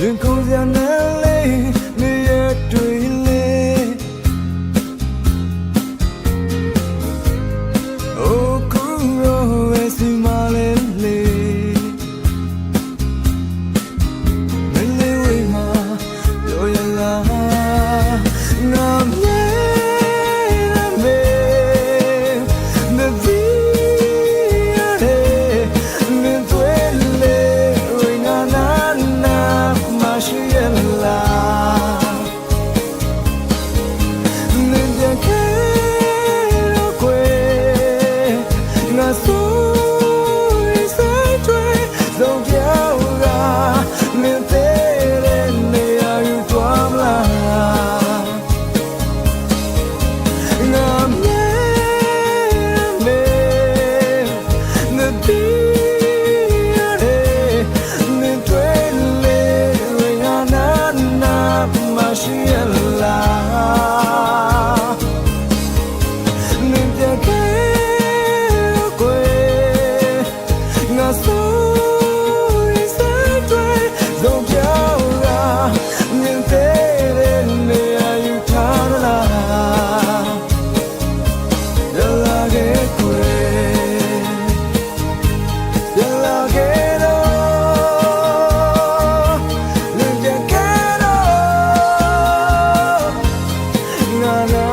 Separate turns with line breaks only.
ရင်ခုန်စရာနဲ့လေးနေ gonna